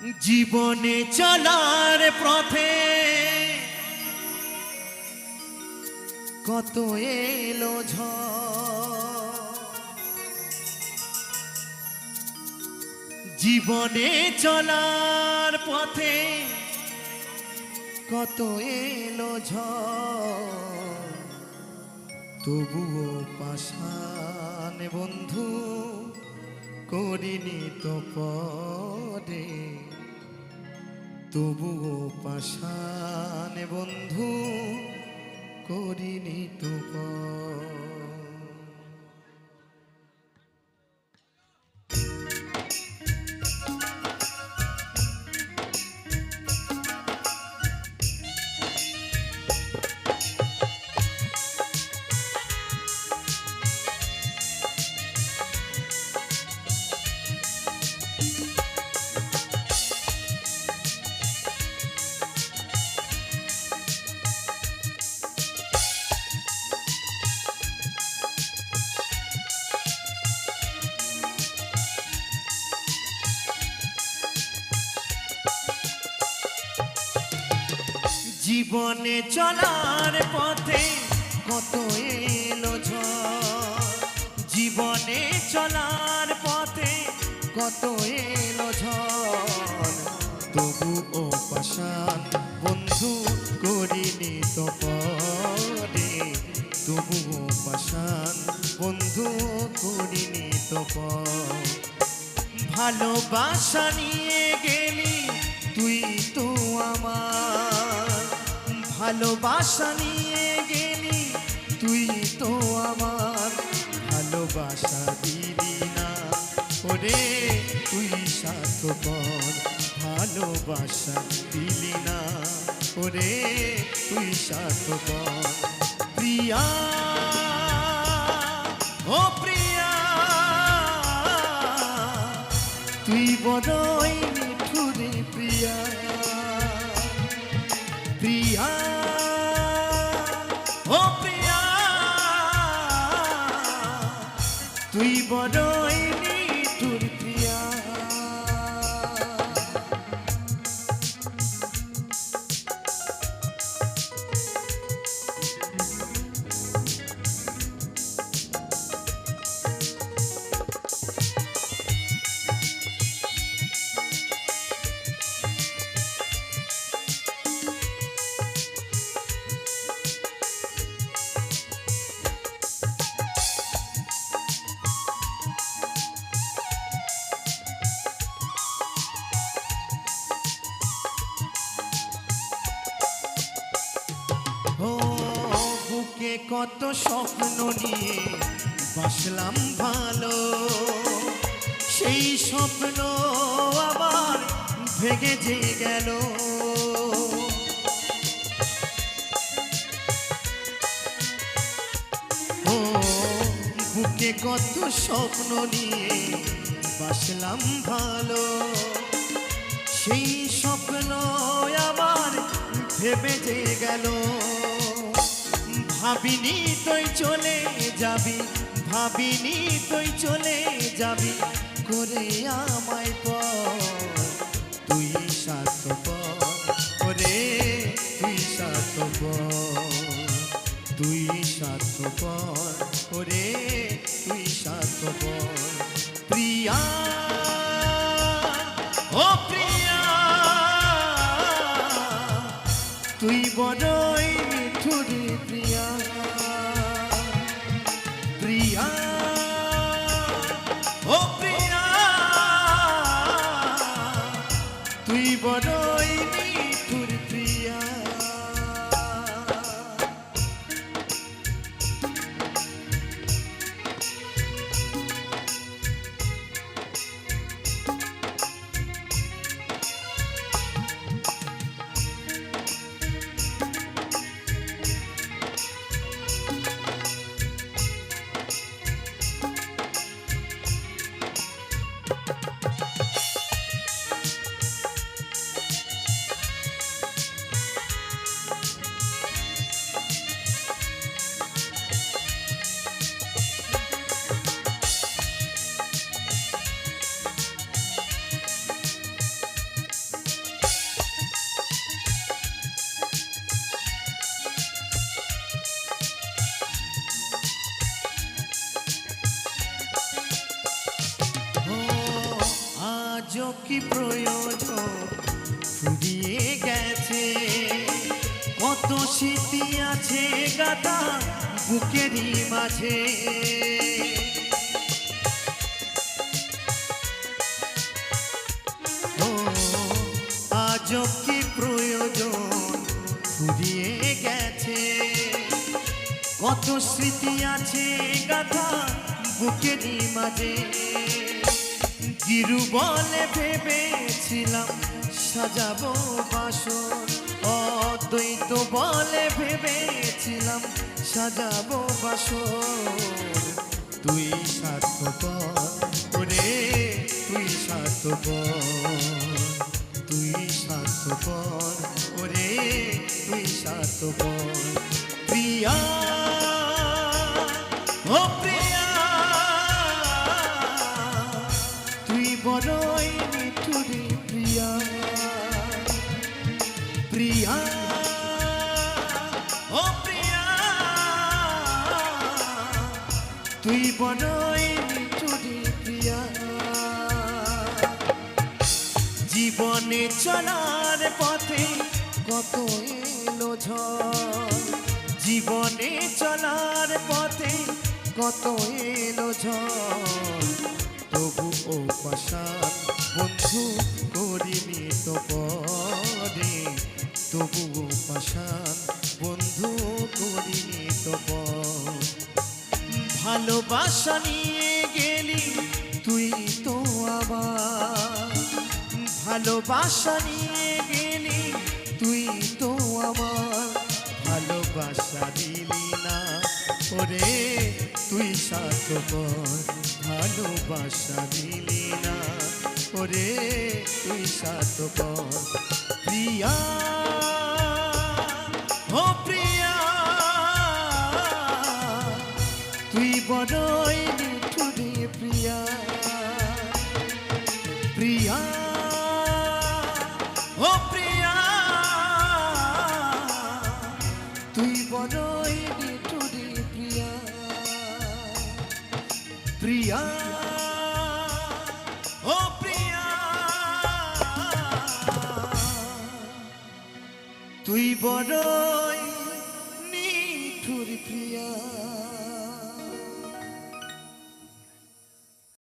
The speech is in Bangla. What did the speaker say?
জীবনে চলার পথে কত এলো ঝড়। জীবনে চলার পথে কত এলো ঝ তবুও পাশান বন্ধু করিনি তো পরে তবুও পাশান বন্ধু করিনি তো জীবনে চলার পথে কত এলো জীবনে চলার পথে কত এলো তবু ও পাশান বন্ধু করিনি তো পরে। তবু ও পাশান বন্ধু করিনি তো ভালোবাসা নিয়ে গেলি তুই তো আমার ভালোবাসা নিয়ে গেলি, তুই তো আমার ভালোবাসা দিলি না। ওরে, তুই স্বার্থপর ভালোবাসা দিলি না। ওরে, তুই স্বার্থপর প্রিয়া। ও প্রিয়া, তুই বড়ই মিঠুরে প্রিয়া। প্রিয়া ও প্রিয়া তুই বড়ই কত স্বপ্ন নিয়ে বাসলাম ভালো। সেই স্বপ্ন আবার ভেঙে যে গেল। ও, বুকে কত স্বপ্ন নিয়ে বাসলাম ভালো। সেই স্বপ্ন আবার ভেবে যে গেল। ভাবিনি তুই চলে যাবি, ভাবিনি তুই চলে যাবি। করে আমায় পর, তুই স্বার্থপর। ওরে তুই স্বার্থপর তুই স্বার্থপর। ওরে তুই স্বার্থপর। প্রিয়া, ও প্রিয়া, তুই বড়ই তুই কি প্রয়োজন? ফুরিয়ে গেছে। কত স্মৃতি আছে গাদা বুকেরই মাঝে। আজ কি প্রয়োজন? ফুরিয়ে গেছে। কত স্মৃতি আছে গাথা বুকেরই মাঝে। গিরু বলে ভেবেছিলাম, সাজাবো বাসন। অদ্বৈত বলে ভেবেছিলাম, সাজাবো বাসন। তুই স্বার্থপর ওরে তুই স্বার্থপর। তুই স্বার্থপর ওরে তুই স্বার্থপর। প্রিয়া বড়ই মিঠুরি প্রিয়া। প্রিয়া। ও প্রিয়া। তুই বড়ই মিঠুরি প্রিয়া। জীবনে চলার পথে কত এলো ঝড়। জীবনে চলার পথে কত এলো ঝড়। ও পাশান বন্ধু করিনি তো পরে তবু পাশান বন্ধু করিনি তো ভালোবাসা নিয়ে গেলি তুই তো আবার। ভালোবাসা নিয়ে গেলি তুই তো আমার ভালোবাসা দিলি না ওরে তুই স্বার্থপর ভালোবাসা দিলি না। ওরে তুই স্বার্থপর প্রিয়া। Và